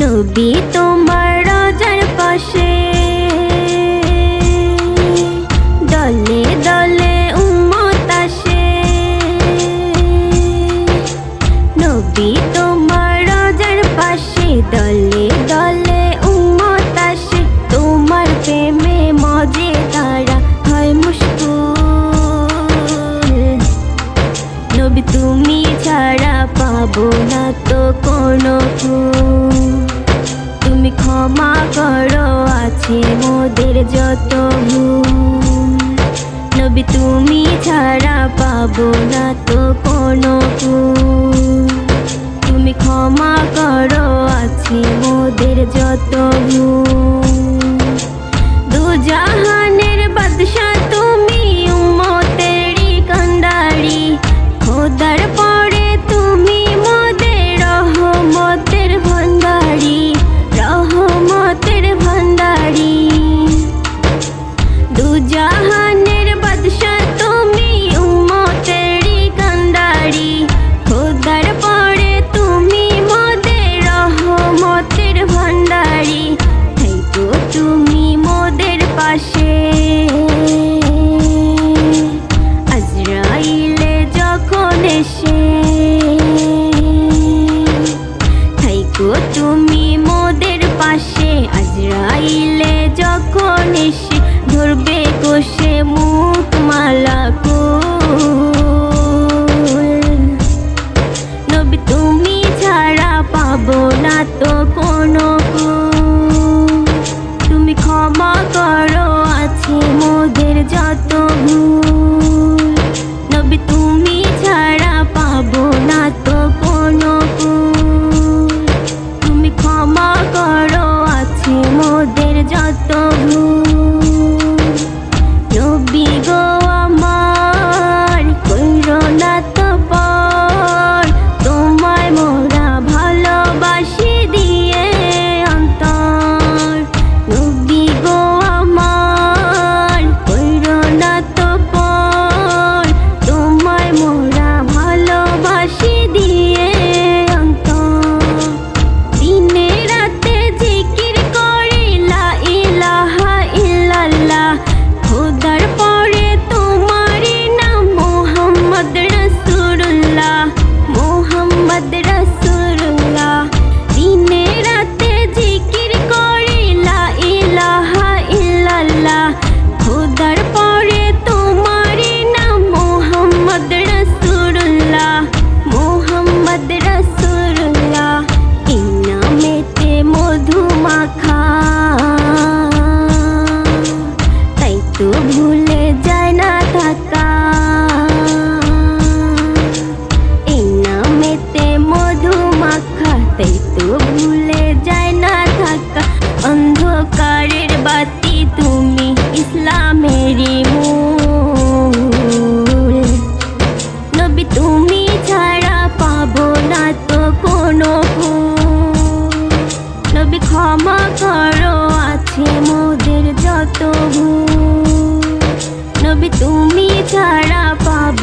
নবী তোমার রোজার পাশে। দলে দলে উম্মত আসে। নবী তোমার রোজার পাশে, দলে দলে উম্মত আসে। তোমার প্রেমে মজে তারা হয় মুশকুল। নবী তুমি ছাড়া পাবো না তো কোনো ফুল ক্ষমা করো, আছে মোদের যত ভুল নবী, তুমি ছাড়া পাবো না তো কোনো তুমি ক্ষমা করো, আছে মোদের যত ভুল দুজাহানে দু জাহান তো কোনো তুমি ক্ষমা করো আছে মোদের যত ভুল। ক্ষমা করো আছে মোদের যত ভুল নবী তুমি ছাড়া পাব